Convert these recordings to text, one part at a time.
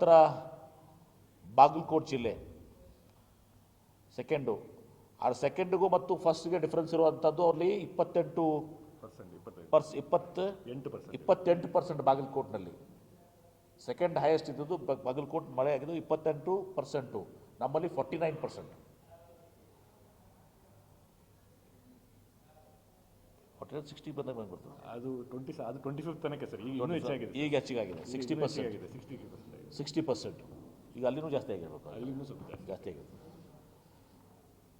ತದನಂತರ ಬಾಗಲಕೋಟ್ ಜಿಲ್ಲೆ. ಸೆಕೆಂಡು ಆ ಸೆಕೆಂಡಿಗೂ ಮತ್ತು ಫಸ್ಟ್ಗೆ ಡಿಫ್ರೆನ್ಸ್ ಇರುವಂಥದ್ದು ಅಲ್ಲಿ ಇಪ್ಪತ್ತೆಂಟು ಪರ್ಸ್ ಇಪ್ಪತ್ತು ಎಂಟು ಪರ್ಸೆಂಟ್ ಇಪ್ಪತ್ತೆಂಟು ಪರ್ಸೆಂಟ್ ಬಾಗಲಕೋಟ್ನಲ್ಲಿ. ಸೆಕೆಂಡ್ ಹೈಯೆಸ್ಟ್ ಇದ್ದದ್ದು ಬಾಗಲಕೋಟ್ ಮಳೆ ಆಗಿದ್ದು ಇಪ್ಪತ್ತೆಂಟು ಪರ್ಸೆಂಟು ನಮ್ಮಲ್ಲಿ ಫಾರ್ಟಿ ನೈನ್ ಪರ್ಸೆಂಟ್ ಸಿಕ್ಸ್ಟಿ ಬಂದಾಗ ಬಂದ್ಬಿಡ್ತದೆ. ಅದು ಟ್ವೆಂಟಿ ಅದು ಟ್ವೆಂಟಿ ಫಿಫ್ತ್ ತನಕ ಸರ್ ಈಗ ಹೆಚ್ಚಾಗಿದೆ ಈಗ ಹೆಚ್ಚಿಗಾಗಿದೆ ಸಿಕ್ಸ್ಟಿ ಪರ್ಸೆಂಟ್ ಸಿಕ್ಸ್ಟಿ ಪರ್ಸೆಂಟ್ ಈಗ ಅಲ್ಲಿನೂ ಜಾಸ್ತಿ ಆಗಿರ್ಬೇಕು ಅಲ್ಲಿನೂ ಸ್ವಲ್ಪ ಜಾಸ್ತಿ. ಆಗಿರ್ಬೇಕು.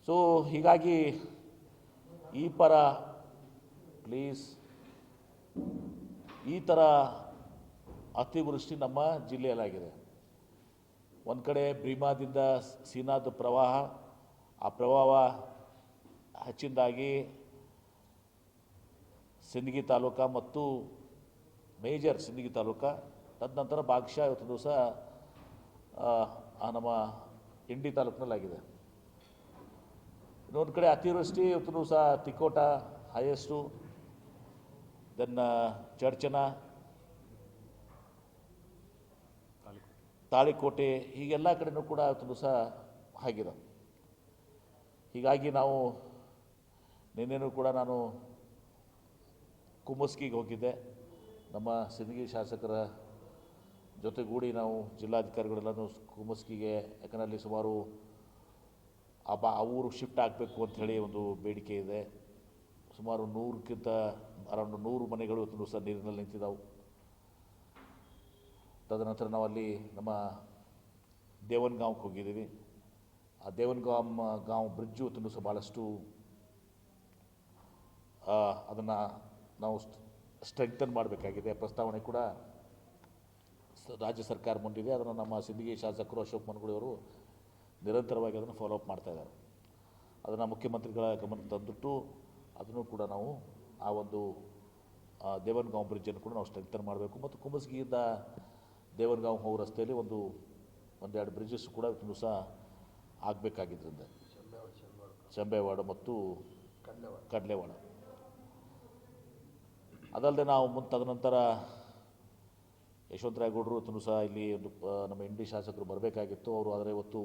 ಸೊ ಹೀಗಾಗಿ ಈ ಪರ ಪ್ಲೀಸ್ ಈ ಥರ ಅತಿವೃಷ್ಟಿ ನಮ್ಮ ಜಿಲ್ಲೆಯಲ್ಲಾಗಿದೆ. ಒಂದು ಕಡೆ ಭೀಮಾದಿಂದ ಸೀನಾದ ಪ್ರವಾಹ ಆ ಪ್ರವಾಹ ಹೆಚ್ಚಿಂದಾಗಿ ಸಿಂದಗಿ ತಾಲೂಕ ಮತ್ತು ಮೇಜರ್ ಸಿಂದಗಿ ತಾಲೂಕ ತದನಂತರ ಭಾಗಶಃ ಇವತ್ತು ದಿವಸ ನಮ್ಮ ಇಂಡಿ ತಾಲೂಕಿನಲ್ಲಾಗಿದೆ. ಇನ್ನೊಂದು ಕಡೆ ಅತಿವೃಷ್ಟಿ, ಇವತ್ತು ದಿವಸ ತಿಕೋಟ ಹೈಯೆಸ್ಟು ದೆನ್ ಚರ್ಚನ, ತಾಳಿಕೋಟೆ, ಹೀಗೆಲ್ಲ ಕಡೆನೂ ಕೂಡ ಇವತ್ತು ದಿವಸ ಆಗಿದೆ. ಹೀಗಾಗಿ ನಾವು ನಿನ್ನೆನೂ ಕೂಡ ನಾನು ಕುಮ್ಮಸ್ಕಿಗೆ ಹೋಗಿದ್ದೆ. ನಮ್ಮ ಸಿಂದಗಿ ಶಾಸಕರ ಜೊತೆಗೂಡಿ ನಾವು ಜಿಲ್ಲಾಧಿಕಾರಿಗಳೆಲ್ಲನೂ ಕುಮಸ್ಕಿಗೆ, ಯಾಕಂದರೆ ಅಲ್ಲಿ ಸುಮಾರು ಆ ಬಾ, ಆ ಊರು ಶಿಫ್ಟ್ ಆಗಬೇಕು ಅಂಥೇಳಿ ಒಂದು ಬೇಡಿಕೆ ಇದೆ. ಸುಮಾರು ನೂರಕ್ಕಿಂತ ಅರೌಂಡ್ ನೂರು ಮನೆಗಳು ತುಂಬ ಸಹ ನೀರಿನಲ್ಲಿ ನಿಂತಿದ್ದಾವೆ ತದನಂತರ ನಾವು ಅಲ್ಲಿ ನಮ್ಮ ದೇವನ್ಗಾಂವ್ಗೆ ಹೋಗಿದ್ದೀವಿ. ಆ ದೇವನ್ಗಾಮ್ ಗಾಂವ್ ಬ್ರಿಡ್ಜು ತುಂಬ ಸಹ ಭಾಳಷ್ಟು ಅದನ್ನು ನಾವು ಸ್ಟ್ರೆಂಗ್ತನ್ ಮಾಡಬೇಕಾಗಿದೆ. ಪ್ರಸ್ತಾವನೆ ಕೂಡ ರಾಜ್ಯ ಸರ್ಕಾರ ಮುಂದಿದೆ. ಅದನ್ನು ನಮ್ಮ ಸಿಂದಗಿ ಶಾಸಕರು ಅಶೋಕ್ ಮನಗುಳಿಯವರು ನಿರಂತರವಾಗಿ ಅದನ್ನು ಫಾಲೋ ಅಪ್ ಮಾಡ್ತಾ ಇದ್ದಾರೆ. ಅದನ್ನು ಮುಖ್ಯಮಂತ್ರಿಗಳ ಗಮನ ತಂದುಬಿಟ್ಟು ಅದನ್ನು ಕೂಡ ನಾವು ಆ ಒಂದು ದೇವನ್ಗಾಂವ್ ಬ್ರಿಡ್ಜನ್ನು ಕೂಡ ನಾವು ಸ್ಟ್ರೆಂಥನ್ ಮಾಡಬೇಕು. ಮತ್ತು ಕುಂಬಸ್ಗಿಯಿಂದ ದೇವನ್ಗಾಂವ್ ಹೋಗುವ ರಸ್ತೆಯಲ್ಲಿ ಒಂದು ಒಂದೆರಡು ಬ್ರಿಡ್ಜಸ್ ಕೂಡ ಇವತ್ತು ದಿವಸ ಆಗಬೇಕಾಗಿದ್ದರಿಂದ ಚಂಬೇವಾಡ ಮತ್ತು ಕಡಲೆವಾಡ. ಅದಲ್ಲದೆ ನಾವು ಮುಂತಾದ ತದನಂತರ ಯಶವಂತರಾಯಗೌಡರು ತನು ಸಹ ಇಲ್ಲಿ ಒಂದು ನಮ್ಮ ನಮ್ಮ ಇಂಡಿ ಶಾಸಕರು ಬರಬೇಕಾಗಿತ್ತು. ಅವರು ಆದರೆ ಇವತ್ತು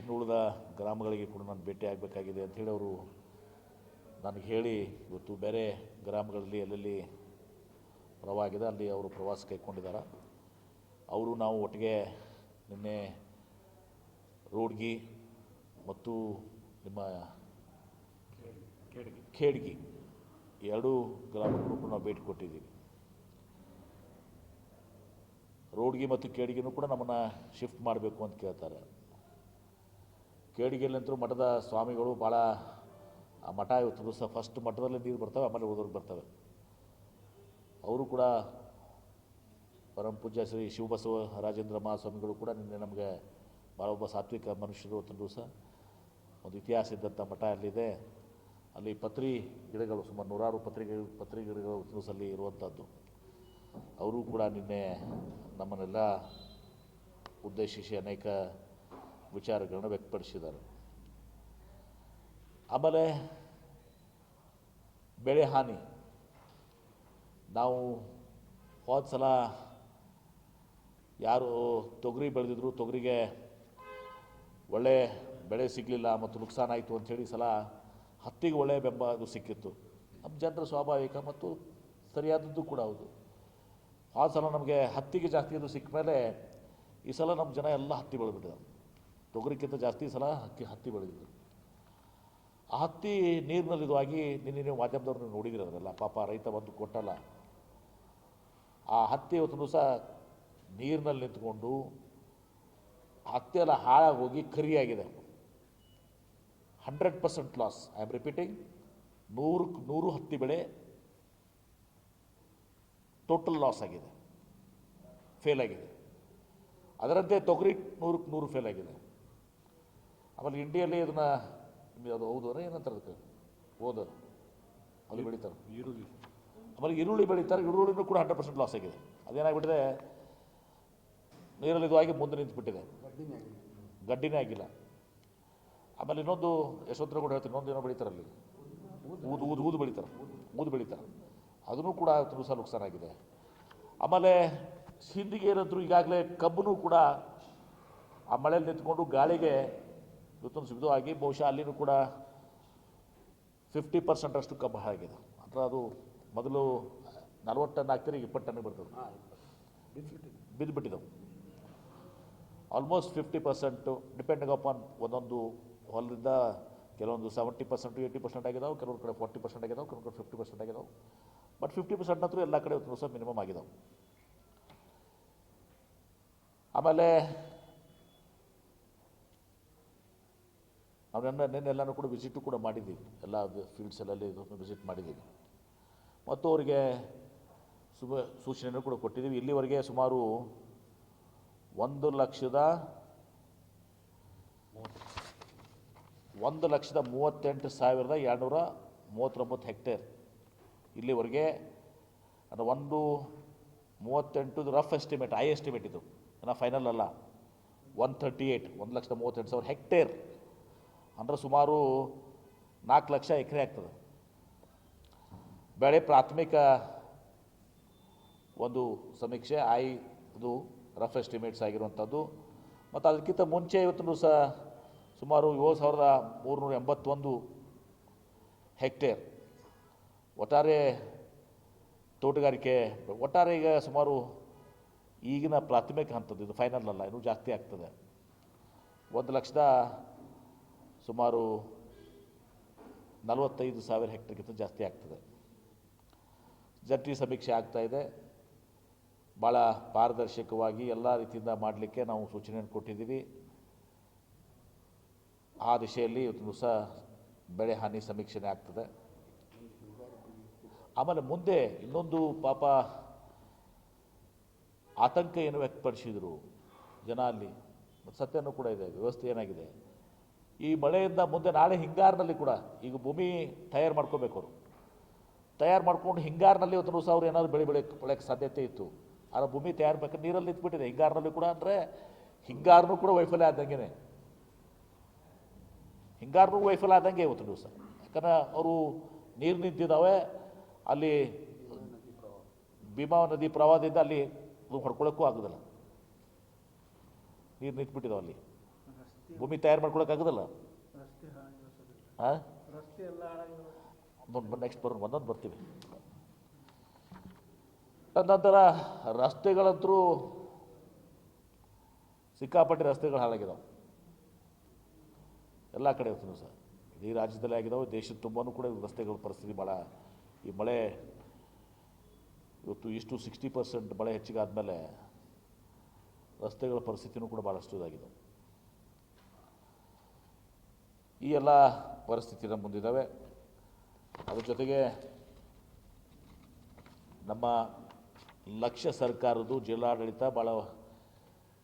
ಇನ್ನುಳಿದ ಗ್ರಾಮಗಳಿಗೆ ಕೂಡ ನಾನು ಭೇಟಿ ಆಗಬೇಕಾಗಿದೆ ಅಂಥೇಳಿ ಅವರು ನನಗೆ ಹೇಳಿ ಇವತ್ತು ಬೇರೆ ಗ್ರಾಮಗಳಲ್ಲಿ ಎಲ್ಲೆಲ್ಲಿ ಪ್ರವಾಹ ಆಗಿದೆ ಅಲ್ಲಿ ಅವರು ಪ್ರವಾಸ ಕೈಗೊಂಡಿದ್ದಾರೆ. ಅವರು ನಾವು ಒಟ್ಟಿಗೆ ನಿನ್ನೆ ರೋಡ್ಗಿ ಮತ್ತು ನಿಮ್ಮ ಖೇಡ್ಗಿ ಎರಡೂ ಗ್ರಾಮಕ್ಕೂ ಕೂಡ ನಾವು ಭೇಟಿ ಕೊಟ್ಟಿದ್ದೀವಿ. ರೋಡ್ಗಿ ಮತ್ತು ಕೇಡಿಗೆನೂ ಕೂಡ ನಮ್ಮನ್ನು ಶಿಫ್ಟ್ ಮಾಡಬೇಕು ಅಂತ ಕೇಳ್ತಾರೆ. ಕೇಡಿಗೆಲ್ಲಂತರೂ ಮಠದ ಸ್ವಾಮಿಗಳು ಭಾಳ, ಆ ಮಠ ಇವತ್ತು ದಿವಸ ಫಸ್ಟ್ ಮಠದಲ್ಲಿ ನೀರು ಬರ್ತವೆ, ಆಮೇಲೆ ಉಳಿದವ್ರಿಗೆ ಬರ್ತವೆ. ಅವರು ಕೂಡ ಪರಮ ಪೂಜ್ಯ ಶ್ರೀ ಶಿವಬಸವ ರಾಜೇಂದ್ರ ಮಹಾಸ್ವಾಮಿಗಳು ಕೂಡ ನಿನ್ನೆ ನಮಗೆ ಭಾಳ ಒಬ್ಬ ಸಾತ್ವಿಕ ಮನುಷ್ಯರು ಇವತ್ತು ದಿವಸ, ಒಂದು ಇತಿಹಾಸ ಇದ್ದಂಥ ಮಠ ಅಲ್ಲಿದೆ. ಅಲ್ಲಿ ಪತ್ರಿ ಗಿಡಗಳು, ಸುಮಾರು ನೂರಾರು ಪತ್ರಿ ಪತ್ರಿ ಗಿಡಗಳು ಇವತ್ತು ದಿವಸ ಅಲ್ಲಿ ಇರುವಂಥದ್ದು. ಅವರು ಕೂಡ ನಿನ್ನೆ ನಮ್ಮನ್ನೆಲ್ಲ ಉದ್ದೇಶಿಸಿ ಅನೇಕ ವಿಚಾರಗಳನ್ನು ವ್ಯಕ್ತಪಡಿಸಿದ್ದಾರೆ. ಆಮೇಲೆ ಬೆಳೆ ಹಾನಿ. ನಾವು ಹೋದ ಸಲ ಯಾರು ತೊಗರಿ ಬೆಳೆದಿದ್ರು ತೊಗರಿಗೆ ಒಳ್ಳೆ ಬೆಳೆ ಸಿಗಲಿಲ್ಲ, ಮತ್ತು ನುಕ್ಸಾನ ಆಯಿತು ಅಂಥೇಳಿ ಹೇಳಿ ಸಲ ಹತ್ತಿಗೆ ಒಳ್ಳೆಯ ಬೆಂಬಲ ಸಿಕ್ಕಿತ್ತು. ನಮ್ಮ ಜನರ ಸ್ವಾಭಾವಿಕ ಮತ್ತು ಸರಿಯಾದದ್ದು ಕೂಡ ಹೌದು. ಆ ಸಲ ನಮಗೆ ಹತ್ತಿಗೆ ಜಾಸ್ತಿ ಅದು ಸಿಕ್ಕ ಮೇಲೆ ಈ ಸಲ ನಮ್ಮ ಜನ ಎಲ್ಲ ಹತ್ತಿ ಬೆಳೆದ್ಬಿಟ್ಟಿದ್ದಾರೆ ತೊಗರಿಕ್ಕಿಂತ ಜಾಸ್ತಿ ಸಲ ಹತ್ತಿ ಹತ್ತಿ ಬೆಳೆದಿದ್ರು. ಆ ಹತ್ತಿ ನೀರಿನಲ್ಲಿ ಇದು ನಿನ್ನೆ ನೀವು ಮಾಧ್ಯಮದವ್ರು ನೀವು ನೋಡಿದಿರ ಅದನ್ನೆಲ್ಲ ಪಾಪ ರೈತ ಬಂದು ಕೊಟ್ಟಲ್ಲ. ಆ ಹತ್ತಿ ಇವತ್ತು ದಿವಸ ನೀರಿನಲ್ಲಿ ನಿಂತ್ಕೊಂಡು ಹತ್ತಿ ಎಲ್ಲ ಹಾಳಾಗಿ ಹೋಗಿ ಕರಿಯಾಗಿದೆ. Hundred percent loss. I am repeating ನೂರಕ್ಕೆ ನೂರು ಹತ್ತಿ ಬೆಳೆ ಟೋಟಲ್ ಲಾಸ್ ಆಗಿದೆ. ಫೇಲ್ ಆಗಿದೆ. ಅದರಂತೆ ತೊಗರಿ ನೂರಕ್ಕೆ ನೂರು ಫೇಲ್ ಆಗಿದೆ. ಆಮೇಲೆ ಇಂಡಿಯಲ್ಲಿ ಇದನ್ನು ಅದು ಹೌದು ಅಂದರೆ ಏನಂತಾರೆ ಅದಕ್ಕೆ? ಓದು ಅಲ್ಲಿ ಬೆಳೀತಾರೆ. ಈರುಳ್ಳಿ. ಆಮೇಲೆ ಈರುಳ್ಳಿ ಬೆಳೀತಾರೆ. ಈರುಳ್ಳಿನೂ ಕೂಡ ಹಂಡ್ರೆಡ್ ಪರ್ಸೆಂಟ್ ಲಾಸ್ ಆಗಿದೆ. ಅದೇನಾಗ್ಬಿಟ್ಟಿದೆ? ನೀರಲ್ಲಿ ಇದು ಆಗಿ ಮುಂದೆ ನಿಂತುಬಿಟ್ಟಿದೆ. ಗಡ್ಡಿನೇ ಆಗಿಲ್ಲ. ಆಮೇಲೆ ಇನ್ನೊಂದು ಯಶವಂತರಗೌಡ ಹೇಳ್ತೀನಿ ಇನ್ನೊಂದು ಏನೋ ಬೆಳೀತಾರೆ ಅಲ್ಲಿ ಊದು ಊದು ಊದು ಬೆಳೀತಾರೆ. ಊದು ಬೆಳೀತಾರೆ. ಅದನ್ನು ಕೂಡ ತುಂಬ ಸಹ ನುಕ್ಸಾನ ಆಗಿದೆ. ಆಮೇಲೆ ಹಿಂದಿಗೆ ಏನಾದ್ರು ಈಗಾಗಲೇ ಕಬ್ಬನ್ನು ಕೂಡ ಆ ಮಳೆಯಲ್ಲಿ ನಿಂತ್ಕೊಂಡು ಗಾಳಿಗೆ ಇವತ್ತೊಂದು ಸಿದ್ದು ಆಗಿ ಬಹುಶಃ ಅಲ್ಲಿನೂ ಕೂಡ ಫಿಫ್ಟಿ ಪರ್ಸೆಂಟ್ ಅಷ್ಟು ಕಬ್ಬು ಆಗಿದೆ ಅಂದರೆ ಅದು ಮೊದಲು ನಲ್ವತ್ತು ಟನ್ ಹಾಕ್ತಾರೆ ಈಗ ಇಪ್ಪತ್ತು ಟನ್ ಬರ್ತದೆ. ಬಿದ್ದು ಬಿಟ್ಟಿದ್ದವು almost fifty percent depending upon ಒಂದೊಂದು ಹೊಲದಿಂದ ಕೆಲವೊಂದು ಸೆವೆಂಟಿ ಪರ್ಸೆಂಟು ಏಯ್ಟಿ ಪರ್ಸೆಂಟ್ ಆಗಿದಾವೆ ಕೆಲವೊಂದು ಕಡೆ ಫಾರ್ಟಿ ಪರ್ಸೆಂಟ್ ಆಗಿದಾವೆ ಕೆಲವೊಂದು ಕಡೆ ಫಿಫ್ಟಿ ಪರ್ಸೆಂಟ್ ಆಗಿದಾವೆ. ಬಟ್ ಫಿಫ್ಟಿ ಪರ್ಸೆಂಟ್ ಅಂತೂ ಎಲ್ಲ ಕಡೆ ಹತ್ತು ಪರ್ಸೆಂಟ್ ಮಿನಿಮಮ್ ಆಗಿದಾವೆ. ಆಮೇಲೆ ಅವ್ರನ್ನ ನನ್ನ ನಿನ್ನೆಲ್ಲನೂ ಕೂಡ ವಿಸಿಟು ಕೂಡ ಮಾಡಿದ್ದೀವಿ ಎಲ್ಲ ಫೀಲ್ಡ್ಸ್ ಎಲ್ಲಲ್ಲಿ ವಿಸಿಟ್ ಮಾಡಿದ್ದೀವಿ. ಮತ್ತು ಅವರಿಗೆ ಶುಭ ಸೂಚನೆಯನ್ನು ಕೂಡ ಕೊಟ್ಟಿದ್ದೀವಿ. ಇಲ್ಲಿವರೆಗೆ ಸುಮಾರು ಒಂದು ಲಕ್ಷದ ಒಂದು ಲಕ್ಷದ ಮೂವತ್ತೆಂಟು ಸಾವಿರದ ಎರಡುನೂರ ಮೂವತ್ತೊಂಬತ್ತು ಹೆಕ್ಟೇರ್ ಇಲ್ಲಿವರೆಗೆ ಅದು ಒಂದು ಮೂವತ್ತೆಂಟು ರಫ್ ಎಸ್ಟಿಮೇಟ್ ಐ ಎಸ್ಟಿಮೇಟ್ ಇದು. ಏನೋ ಫೈನಲ್ ಅಲ್ಲ. ಒನ್ ತರ್ಟಿ ಏಯ್ಟ್ ಒಂದು ಲಕ್ಷದ ಮೂವತ್ತೆಂಟು ಸಾವಿರ ಹೆಕ್ಟೇರ್ ಅಂದರೆ ಸುಮಾರು ನಾಲ್ಕು ಲಕ್ಷ ಎಕರೆ ಆಗ್ತದೆ. ಬೆಳೆ ಪ್ರಾಥಮಿಕ ಒಂದು ಸಮೀಕ್ಷೆ ಐ ಇದು ರಫ್ ಎಸ್ಟಿಮೇಟ್ಸ್ ಆಗಿರುವಂಥದ್ದು. ಮತ್ತು ಅದಕ್ಕಿಂತ ಮುಂಚೆ ಇವತ್ತು ಸಹ ಸುಮಾರು ಏಳು ಸಾವಿರದ ಮೂರುನೂರ ಎಂಬತ್ತೊಂದು ಹೆಕ್ಟೇರ್ ಒಟ್ಟಾರೆ ತೋಟಗಾರಿಕೆ, ಒಟ್ಟಾರೆ ಈಗ ಸುಮಾರು ಈಗಿನ ಪ್ರಾಥಮಿಕ ಹಂತದ್ದು, ಇದು ಫೈನಲ್ ಅಲ್ಲ, ಇನ್ನೂ ಜಾಸ್ತಿ ಆಗ್ತದೆ. ಒಂದು ಲಕ್ಷದ ಸುಮಾರು ನಲವತ್ತೈದು ಸಾವಿರ ಹೆಕ್ಟರ್ಗಿಂತ ಜಾಸ್ತಿ ಆಗ್ತದೆ. ಜಂಟಿ ಸಮೀಕ್ಷೆ ಆಗ್ತಾ ಇದೆ. ಭಾಳ ಪಾರದರ್ಶಕವಾಗಿ ಎಲ್ಲ ರೀತಿಯಿಂದ ಮಾಡಲಿಕ್ಕೆ ನಾವು ಸೂಚನೆಯನ್ನು ಕೊಟ್ಟಿದ್ದೀವಿ. ಆ ದಿಶೆಯಲ್ಲಿ ಇವತ್ತು ದಿವಸ ಬೆಳೆ ಹಾನಿ ಸಮೀಕ್ಷೆನೇ ಆಗ್ತದೆ. ಆಮೇಲೆ ಮುಂದೆ ಇನ್ನೊಂದು ಪಾಪ ಆತಂಕ ಏನು ವ್ಯಕ್ತಪಡಿಸಿದರು ಜನ ಅಲ್ಲಿ ಸತ್ಯನೂ ಕೂಡ ಇದೆ, ವ್ಯವಸ್ಥೆ ಏನಾಗಿದೆ? ಈ ಮಳೆಯಿಂದ ಮುಂದೆ ನಾಳೆ ಹಿಂಗಾರಿನಲ್ಲಿ ಕೂಡ ಈಗ ಭೂಮಿ ತಯಾರು ಮಾಡ್ಕೋಬೇಕು ಅವರು. ತಯಾರು ಮಾಡ್ಕೊಂಡು ಹಿಂಗಾರಿನಲ್ಲಿ ಇವತ್ತು ಸಾವಿರ ಏನಾದ್ರು ಬೆಳೆ ಬೆಳೆ ಬೆಳೆಯೋಕ್ಕೆ ಸಾಧ್ಯತೆ ಇತ್ತು. ಆದರೆ ಭೂಮಿ ತಯಾರು ಬೇಕಾದ್ರೆ ನೀರಲ್ಲಿ ನಿಂತ್ಬಿಟ್ಟಿದೆ. ಹಿಂಗಾರಿನಲ್ಲಿ ಕೂಡ ಅಂದರೆ ಹಿಂಗಾರನೂ ಕೂಡ ವೈಫಲ್ಯ ಆದಂಗೆ ಹಿಂಗಾರನೂ ವೈಫಲ್ಯ ಆದಂಗೆ ಇವತ್ತು ದಿವಸ ಯಾಕಂದ್ರೆ ಅವರು ನೀರು ನಿಂತಿದ್ದಾವೆ ಅಲ್ಲಿ ಭೀಮಾ ನದಿ ಪ್ರವಾಹದಿಂದ ಅಲ್ಲಿ ಹೊಡ್ಕೊಳ್ಳೋಕ್ಕೂ ಆಗೋದಿಲ್ಲ. ನೀರು ನಿಂತ್ಬಿಟ್ಟಿದಾವೆ ಅಲ್ಲಿ. ಭೂಮಿ ತಯಾರು ಮಾಡ್ಕೊಳಕ್ಕಾಗೋದಿಲ್ಲ ಹಾಂ ನೆಕ್ಸ್ಟ್ ಬರೋಣ ಒಂದೊಂದು ಬರ್ತೀವಿ. ನಂತರ ರಸ್ತೆಗಳಂತರೂ ಸಿಕ್ಕಾಪಟ್ಟೆ ರಸ್ತೆಗಳು ಹಾಳಾಗಿದಾವೆ. ಎಲ್ಲ ಕಡೆ ಇರ್ತೀನಿ ಸರ್. ಇಡೀ ರಾಜ್ಯದಲ್ಲೇ ಆಗಿದಾವೆ ದೇಶದ ತುಂಬನೂ ಕೂಡ ರಸ್ತೆಗಳ ಪರಿಸ್ಥಿತಿ ಭಾಳ ಈ ಮಳೆ ಇವತ್ತು ಇಷ್ಟು ಸಿಕ್ಸ್ಟಿ ಪರ್ಸೆಂಟ್ ಮಳೆ ಹೆಚ್ಚಿಗೆ ಆದಮೇಲೆ ರಸ್ತೆಗಳ ಪರಿಸ್ಥಿತಿನೂ ಕೂಡ ಭಾಳಷ್ಟು ಇದಾಗಿದೆ. ಈ ಎಲ್ಲ ಪರಿಸ್ಥಿತಿ ನಮ್ಮ ಮುಂದಿದ್ದಾವೆ. ಅದ್ರ ಜೊತೆಗೆ ನಮ್ಮ ಲಕ್ಷ್ಯ ಸರ್ಕಾರದ್ದು ಜಿಲ್ಲಾಡಳಿತ ಭಾಳ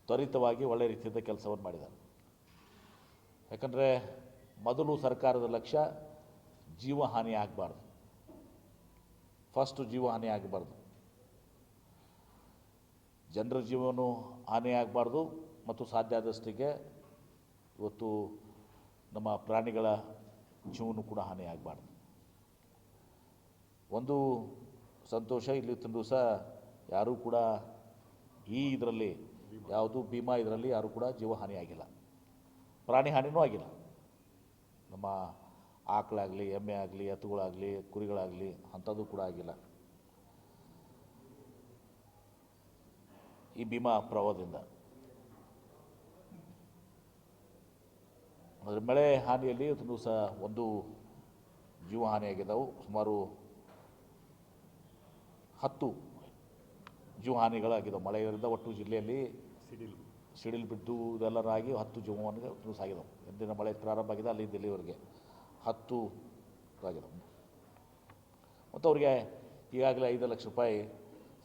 ತ್ವರಿತವಾಗಿ ಒಳ್ಳೆ ರೀತಿಯಿಂದ ಕೆಲಸವನ್ನು ಮಾಡಿದ್ದಾರೆ ಯಾಕಂದರೆ ಮೊದಲು ಸರ್ಕಾರದ ಲಕ್ಷ್ಯ ಜೀವಹಾನಿ ಆಗಬಾರ್ದು. ಫಸ್ಟು ಜೀವಹಾನಿ ಆಗಬಾರ್ದು. ಜನರ ಜೀವನೂ ಹಾನಿ ಆಗಬಾರ್ದು ಮತ್ತು ಸಾಧ್ಯ ಆದಷ್ಟಿಗೆ ಇವತ್ತು ನಮ್ಮ ಪ್ರಾಣಿಗಳ ಜೀವನ ಕೂಡ ಹಾನಿ ಆಗಬಾರ್ದು. ಒಂದು ಸಂತೋಷ, ಇಲ್ಲಿ ದಿವಸ ಯಾರೂ ಕೂಡ ಈ ಇದರಲ್ಲಿ ಯಾವುದು ಭೀಮಾ ಇದರಲ್ಲಿ ಯಾರೂ ಕೂಡ ಜೀವ ಆಗಿಲ್ಲ. ಪ್ರಾಣಿ ಹಾನಿನೂ ಆಗಿಲ್ಲ. ನಮ್ಮ ಆಕಳಾಗಲಿ ಎಮ್ಮೆ ಆಗಲಿ ಎತ್ತುಗಳಾಗಲಿ ಕುರಿಗಳಾಗಲಿ ಅಂಥದ್ದು ಕೂಡ ಆಗಿಲ್ಲ. ಈ ಭೀಮಾ ಪ್ರವಾಹದಿಂದ. ಅದರ ಮಳೆ ಹಾನಿಯಲ್ಲಿ ಅದನ್ನು ಸಹ ಒಂದು ಜೀವ ಹಾನಿಯಾಗಿದ್ದಾವೆ. ಸುಮಾರು ಹತ್ತು ಜೀವ ಹಾನಿಗಳಾಗಿದ್ದಾವೆ. ಮಳೆಯಿಂದ ಒಟ್ಟು ಜಿಲ್ಲೆಯಲ್ಲಿ ಸಿಡಿಲು. ಸಿಡಿಲು ಬಿದ್ದು ಇದೆಲ್ಲರಾಗಿ ಹತ್ತು ಜೀವಹಾನಿಗೆ ದಿವಸ ಆಗಿದ್ದಾವೆ. ಎಂದಿನ ಮಳೆ ಪ್ರಾರಂಭ ಆಗಿದೆ ಅಲ್ಲಿ ಇಲ್ಲಿವರೆಗೆ. ಹತ್ತು ಆಗಿದೆ ಮತ್ತು ಅವರಿಗೆ ಈಗಾಗಲೇ ಐದು ಲಕ್ಷ ರೂಪಾಯಿ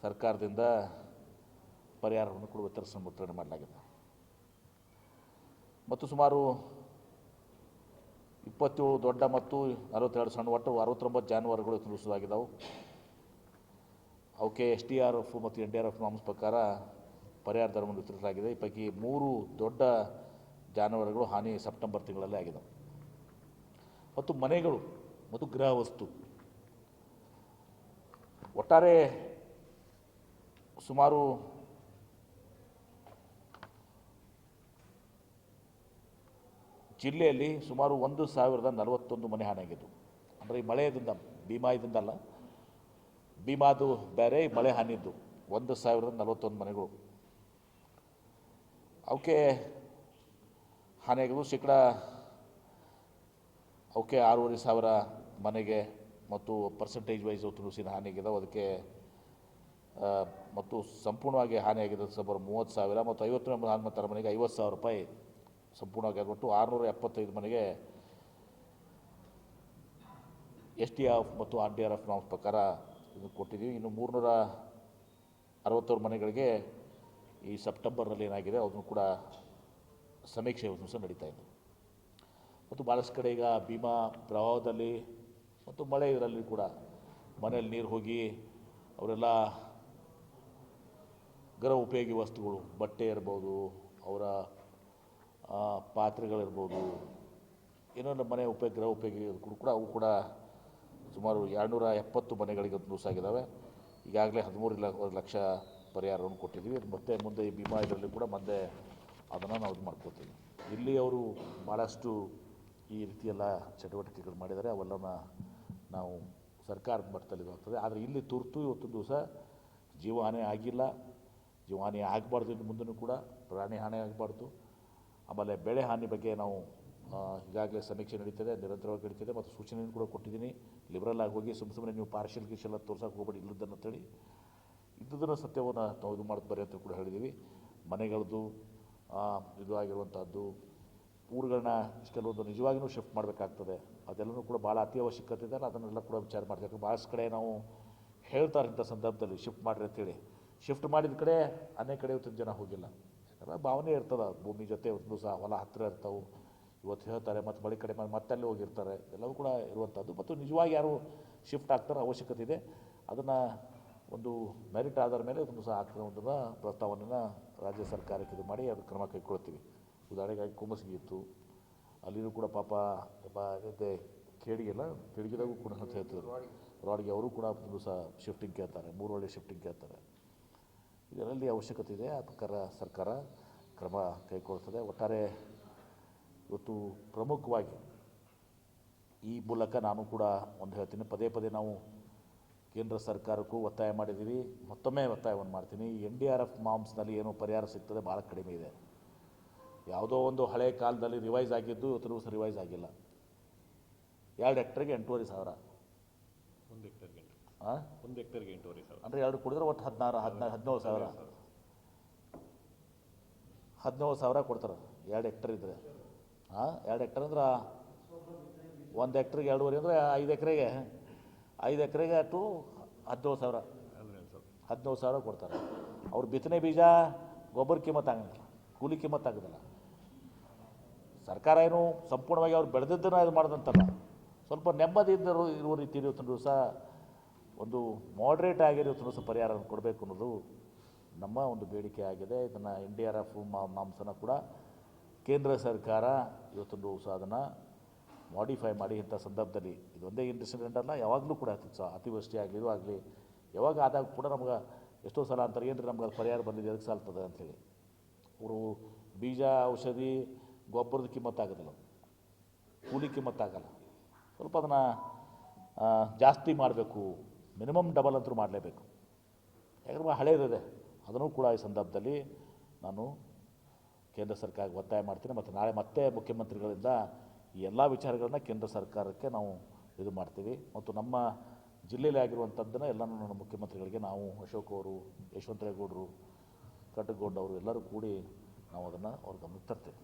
ಸರ್ಕಾರದಿಂದ ಪರಿಹಾರವನ್ನು ಕೂಡ ವಿತರಿಸಲು ವಿತರಣೆ ಮಾಡಲಾಗಿದೆ. ಮತ್ತು ಸುಮಾರು ಇಪ್ಪತ್ತೇಳು ದೊಡ್ಡ ಮತ್ತು ಅರವತ್ತೆರಡು ಸಣ್ಣ ಒಟ್ಟು ಅರವತ್ತೊಂಬತ್ತು ಜಾನುವಾರುಗಳು ತಿಳಿಸಲಾಗಿದ್ದಾವೆ ಅವಕ್ಕೆ ಎಸ್ ಡಿ ಆರ್ ಎಫ್ ಮತ್ತು N D R F norms ಪ್ರಕಾರ ಪರಿಹಾರ ದರವನ್ನು ವಿತರಿಸಲಾಗಿದೆ. ಈ ಪೈಕಿ ಮೂರು ದೊಡ್ಡ ಜಾನುವಾರುಗಳು ಹಾನಿ ಸೆಪ್ಟೆಂಬರ್ ತಿಂಗಳಲ್ಲೇ ಆಗಿದ್ದಾವೆ. ಮತ್ತು ಮನೆಗಳು, ಮತ್ತು ಗೃಹ ವಸ್ತು ಒಟ್ಟಾರೆ ಸುಮಾರು ಜಿಲ್ಲೆಯಲ್ಲಿ ಸುಮಾರು ಒಂದು ಸಾವಿರದ ನಲವತ್ತೊಂದು ಮನೆ ಹಾನಿಯಾಗಿದ್ದು. ಅಂದರೆ ಈ ಮಳೆಯಿಂದ ಭೀಮಾದಿಂದ ಅಲ್ಲ, ಭೀಮಾದು ಬೇರೆ ಮಳೆ ಹಾನಿದ್ದು. ಒಂದು ಸಾವಿರದ ನಲವತ್ತೊಂದು ಮನೆಗಳು. ಅವಕ್ಕೆ ಹಾನಿಯಾಗಿದ್ದು ಶೇಕಡ ಅವಕ್ಕೆ ಆರೂವರೆ ಸಾವಿರ ಮನೆಗೆ ಮತ್ತು ಪರ್ಸೆಂಟೇಜ್ ವೈಸ್ ತುಳಸಿನ ಹಾನಿಯಾಗಿದೆ. ಅದಕ್ಕೆ ಮತ್ತು ಸಂಪೂರ್ಣವಾಗಿ ಹಾನಿಯಾಗಿದೆ ಸುಮಾರು ಮೂವತ್ತು ಸಾವಿರ ಮತ್ತು ಐವತ್ತು ಹನುಮಂತರ ಮನೆಗೆ ಐವತ್ತು ಸಾವಿರ ರೂಪಾಯಿ ಸಂಪೂರ್ಣವಾಗಿ ಆಗಿಬಿಟ್ಟು ಆರುನೂರ ಎಪ್ಪತ್ತೈದು ಮನೆಗೆ ಎಸ್ ಟಿ ಆಫ್ ಮತ್ತು ಆರ್ ಡಿ ಆರ್ ಎಫ್ ನಾವು ಪ್ರಕಾರ ಇದು ಕೊಟ್ಟಿದ್ದೀವಿ. ಇನ್ನು ಮೂರುನೂರ ಅರವತ್ತಾರು ಮನೆಗಳಿಗೆ ಈ ಸೆಪ್ಟೆಂಬರ್ನಲ್ಲಿ ಏನಾಗಿದೆ, ಅದನ್ನು ಕೂಡ ಸಮೀಕ್ಷೆ ಒಂದು ಸಹ ನಡೀತಾ ಇದೆ. ಮತ್ತು ಭಾಳಷ್ಟು ಕಡೆ ಈಗ ಭೀಮಾ ಪ್ರವಾಹದಲ್ಲಿ ಮತ್ತು ಮಳೆ ಇದರಲ್ಲಿ ಕೂಡ ಮನೆಯಲ್ಲಿ ನೀರು ಹೋಗಿ ಅವರೆಲ್ಲ ಗೃಹ ಉಪಯೋಗಿ ವಸ್ತುಗಳು, ಬಟ್ಟೆ ಇರ್ಬೋದು, ಅವರ ಪಾತ್ರೆಗಳಿರ್ಬೋದು, ಏನೋ ಮನೆ ಉಪಯೋಗ, ಗೃಹ ಉಪಯೋಗಿ ಕೂಡ ಅವು ಕೂಡ ಸುಮಾರು ಎರಡುನೂರ ಎಪ್ಪತ್ತು ಮನೆಗಳಿಗೆ ನ್ಯೂಸ್ ಆಗಿದ್ದಾವೆ. ಈಗಾಗಲೇ ಹದಿಮೂರು ಲಕ್ಷ ಲಕ್ಷ ಪರಿಹಾರವನ್ನು ಕೊಟ್ಟಿದ್ದೀವಿ. ಮತ್ತೆ ಮುಂದೆ ಈ ಭೀಮಾ ಇದರಲ್ಲಿ ಕೂಡ ಮತ್ತೆ ಅದನ್ನು ನಾವು ಇದು ಮಾಡ್ಕೋತೀವಿ ಇಲ್ಲಿ ಅವರು ಭಾಳಷ್ಟು ಈ ರೀತಿಯೆಲ್ಲ ಚಟುವಟಿಕೆಗಳು ಮಾಡಿದರೆ ಅವೆಲ್ಲನ ನಾವು ಸರ್ಕಾರದ ಮಟ್ಟದಲ್ಲಿ ಇದಾಗ್ತದೆ ಆದರೆ ಇಲ್ಲಿ ತುರ್ತು ಇವತ್ತು ದಿವಸ ಜೀವಹಾನಿ ಆಗಿಲ್ಲ. ಜೀವಹಾನಿ ಆಗಬಾರ್ದು ಇನ್ನು ಮುಂದೂ ಕೂಡ. ಪ್ರಾಣಿ ಹಾನಿ ಆಗಬಾರ್ದು. ಆಮೇಲೆ ಬೆಳೆ ಹಾನಿ ಬಗ್ಗೆ ನಾವು ಈಗಾಗಲೇ ಸಮೀಕ್ಷೆ ನಡೀತದೆ, ನಿರಂತರವಾಗಿ ನಡೀತದೆ ಮತ್ತು ಸೂಚನೆಯನ್ನು ಕೂಡ ಕೊಟ್ಟಿದ್ದೀನಿ. ಲಿಬರಲ್ ಆಗಿ ಹೋಗಿ ಸುಮ್ಮ ಸುಮ್ಮನೆ ನೀವು ಪಾರ್ಷಿಯಲ್ ಎಲ್ಲ ತೋರ್ಸೋಕೆ ಹೋಗ್ಬೇಡಿ ಇಲ್ಲದನ್ನು ಅಂತೇಳಿ. ಇದ್ದುದನ್ನು ಸತ್ಯವನ್ನು ನಾವು ಇದು ಮಾಡೋದು ಅಂತ ಕೂಡ ಹೇಳಿದ್ದೀವಿ. ಮನೆಗಳದ್ದು ಇದು ಆಗಿರುವಂಥದ್ದು ಊರುಗಳನ್ನ ಕೆಲವೊಂದು ನಿಜವಾಗಿಯೂ ಶಿಫ್ಟ್ ಮಾಡಬೇಕಾಗ್ತದೆ. ಅದೆಲ್ಲನೂ ಕೂಡ ಭಾಳ ಅತಿ ಅವಶ್ಯಕತೆ ಇದೆ, ಅದನ್ನೆಲ್ಲ ಕೂಡ ವಿಚಾರ ಮಾಡಬೇಕು ಭಾಳಷ್ಟು ಕಡೆ ನಾವು ಹೇಳ್ತಾರೆ ಇಂಥ ಸಂದರ್ಭದಲ್ಲಿ ಶಿಫ್ಟ್ ಮಾಡಿರಿ ಅಂತೇಳಿ. ಶಿಫ್ಟ್ ಮಾಡಿದ ಕಡೆ ಅನೇಕ ಕಡೆ ಇವತ್ತಿನ ಜನ ಹೋಗಿಲ್ಲ. ಯಾಕಂದ್ರೆ ಭಾವನೆ ಇರ್ತದೆ, ಭೂಮಿ ಜೊತೆ ಒಂದು ಸಹ ಹೊಲ ಹತ್ತಿರ ಇರ್ತವೆ. ಇವತ್ತು ಹೇಳ್ತಾರೆ, ಮತ್ತು ಬಳಿ ಕಡೆ ಮತ್ತೆ ಮತ್ತಲ್ಲಿ ಹೋಗಿರ್ತಾರೆ. ಎಲ್ಲವೂ ಕೂಡ ಇರುವಂಥದ್ದು. ಮತ್ತು ನಿಜವಾಗಿ ಯಾರು ಶಿಫ್ಟ್ ಆಗ್ತಾರೆ ಅವಶ್ಯಕತೆ ಇದೆ. ಅದನ್ನು ಒಂದು ಮೆರಿಟ್ ಆಧಾರ ಮೇಲೆ ಒಂದು ಸಹ ಆಗ್ತದೆ ಒಂದು ಪ್ರಸ್ತಾವನೆಯನ್ನು ರಾಜ್ಯ ಸರ್ಕಾರಕ್ಕೆ ಇದು ಮಾಡಿ ಅದು ಕ್ರಮ ಕೈಗೊಳ್ತೀವಿ ಕುಮಸ್ಗಿ ಇತ್ತು ಅಲ್ಲಿನೂ ಕೂಡ ಪಾಪ ಇದೆ ಕೇಡಿಗೆಲ್ಲ, ಕೇಡಿಗೆದಾಗೂ ಕೂಡ ಅಂತ ಹೇಳ್ತಿದ್ರು. ರಾಡ್ಗೆ ಅವರು ಕೂಡ ಸಹ ಶಿಫ್ಟಿಂಗ್ ಕೇಳ್ತಾರೆ, ಮೂರು ಒಳ್ಳೆ ಶಿಫ್ಟಿಂಗ್ ಕೇಳ್ತಾರೆ. ಇದರಲ್ಲಿ ಅವಶ್ಯಕತೆ ಇದೆ ಆ ಪ್ರಕಾರ ಸರ್ಕಾರ ಕ್ರಮ ಕೈಗೊಳ್ತದೆ. ಒಟ್ಟಾರೆ ಇವತ್ತು ಪ್ರಮುಖವಾಗಿ ಈ ಮೂಲಕ ನಾನು ಕೂಡ ಒಂದು ಹೇಳ್ತೀನಿ. ಪದೇ ಪದೇ ನಾವು ಕೇಂದ್ರ ಸರ್ಕಾರಕ್ಕೂ ಒತ್ತಾಯ ಮಾಡಿದ್ದೀವಿ. ಮತ್ತೊಮ್ಮೆ ಒತ್ತಾಯವನ್ನು ಮಾಡ್ತೀನಿ. ಎನ್ ಡಿ ಆರ್ ಎಫ್ ಮಾಮ್ಸ್ನಲ್ಲಿ ಏನು ಪರಿಹಾರ ಸಿಗ್ತದೆ ಭಾಳ ಕಡಿಮೆ ಇದೆ. ಯಾವುದೋ ಒಂದು ಹಳೆ ಕಾಲದಲ್ಲಿ ರಿವೈಸ್ ಆಗಿದ್ದು ಇವತ್ತು ಸಹ ರಿವೈಸ್ ಆಗಿಲ್ಲ. ಎರಡು ಹೆಕ್ಟರ್ಗೆ ಎಂಟೂವರೆ ಸಾವಿರ. ಒಂದು ಹಾಂ ಒಂದು ಹೆಕ್ಟರ್ಗೆ ಎಂಟೂವರೆ ಸಾವಿರ. ಅಂದರೆ ಎರಡು ಕುಡಿದ್ರೆ ಒಟ್ಟು ಹದಿನಾರು ಹದಿನಾರು ಹದಿನೇಳು ಸಾವಿರ. ಹದಿನೇಳು ಸಾವಿರ. ಕೊಡ್ತಾರೆ. ಎರಡು ಹೆಕ್ಟರ್ ಇದ್ದರೆ ಹಾಂ ಎರಡು ಎಕ್ಟರ್ ಅಂದ್ರೆ ಒಂದು ಎಕ್ಟ್ರಿಗೆ ಎರಡೂವರೆ ಅಂದರೆ ಐದು ಎಕರೆಗೆ. ಐದು ಎಕರೆಗೆ ಟು ಹದಿನೇಳು ಸಾವಿರ. ಹದಿನೇಳು ಸಾವಿರ. ಹದಿನೇಳು ಸಾವಿರ ಕೊಡ್ತಾರೆ. ಅವ್ರು ಬಿತ್ತನೆ ಬೀಜ ಗೊಬ್ಬರ ಕಿಮ್ಮತ್ತು ಆಗಂಗಿಲ್ಲ. ಕೂಲಿ ಕಿಮ್ಮತ್ತು ಆಗೋದಿಲ್ಲ. ಸರ್ಕಾರ ಏನು ಸಂಪೂರ್ಣವಾಗಿ ಅವ್ರು ಬೆಳೆದಿದ್ದನ್ನು ಇದು ಮಾಡಿದಂತಲ್ಲ. ಸ್ವಲ್ಪ ನೆಮ್ಮದಿಯಿಂದ ಇರುವ ರೀತಿ ಇವತ್ತಿನ ದಿವಸ ಒಂದು ಮಾಡ್ರೇಟ್ ಆಗಿರೋ ದಿವಸ ಪರಿಹಾರ ಕೊಡಬೇಕು ಅನ್ನೋದು ನಮ್ಮ ಒಂದು ಬೇಡಿಕೆ ಆಗಿದೆ. ಇದನ್ನು ಎನ್ ಡಿ ಆರ್ ಎಫ್ ಮಾಂಸನ ಕೂಡ ಕೇಂದ್ರ ಸರ್ಕಾರ ಇವತ್ತು ದಿವಸ ಅದನ್ನು ಮಾಡಿಫೈ ಮಾಡಿ ಇಂಥ ಸಂದರ್ಭದಲ್ಲಿ ಇದೊಂದೇ ಇನ್ಸಿಡೆಂಟ್ ಅಲ್ಲ, ಯಾವಾಗಲೂ ಕೂಡ ಸಹ. ಅತಿವೃಷ್ಟಿ ಆಗಲಿ, ಇದು ಆಗಲಿ, ಯಾವಾಗ ಆದಾಗ ಕೂಡ ನಮ್ಗೆ ಎಷ್ಟೋ ಸಲ ಅಂತಾರೆ ಏನು ರೀ ನಮ್ಗೆ ಅದು ಪರಿಹಾರ ಬಂದಿದೆ ಅದಕ್ಕೆ ಸಾಲ್ತದೆ ಅಂಥೇಳಿ ಅವರು ಬೀಜ, ಔಷಧಿ ಗೊಬ್ಬರದ ಕಿಮ್ಮತ್ತಾಗೋದಿಲ್ಲ ಕೂಲಿ ಕಿಮ್ಮತ್ತಾಗಲ್ಲ ಸ್ವಲ್ಪ ಅದನ್ನು ಜಾಸ್ತಿ ಮಾಡಬೇಕು. ಮಿನಿಮಮ್ ಡಬಲ್ ಅಂತೂ ಮಾಡಲೇಬೇಕು. ಯಾಕಂದ್ರೆ ಹಳೇದಿದೆ ಅದನ್ನು ಕೂಡ ಈ ಸಂದರ್ಭದಲ್ಲಿ ನಾನು ಕೇಂದ್ರ ಸರ್ಕಾರಕ್ಕೆ ಒತ್ತಾಯ ಮಾಡ್ತೀನಿ ಮತ್ತು ನಾಳೆ ಮತ್ತೆ ಮುಖ್ಯಮಂತ್ರಿಗಳಿಂದ ಈ ಎಲ್ಲ ವಿಚಾರಗಳನ್ನ ಕೇಂದ್ರ ಸರ್ಕಾರಕ್ಕೆ ನಾವು ಇದು ಮಾಡ್ತೀವಿ. ಮತ್ತು ನಮ್ಮ ಜಿಲ್ಲೆಯಲ್ಲಿ ಆಗಿರುವಂಥದ್ದನ್ನು ಎಲ್ಲನೂ ನನ್ನ ಮುಖ್ಯಮಂತ್ರಿಗಳಿಗೆ ನಾವು ಅಶೋಕ್ ಅವರು, ಯಶವಂತರೇಗೌಡರು ಕಟ್ಟಗೌಡ ಅವರು ಎಲ್ಲರೂ ಕೂಡಿ ನಾವು ಅದನ್ನು ಅವ್ರ ಗಮನಕ್ಕೆ ತರ್ತೇವೆ.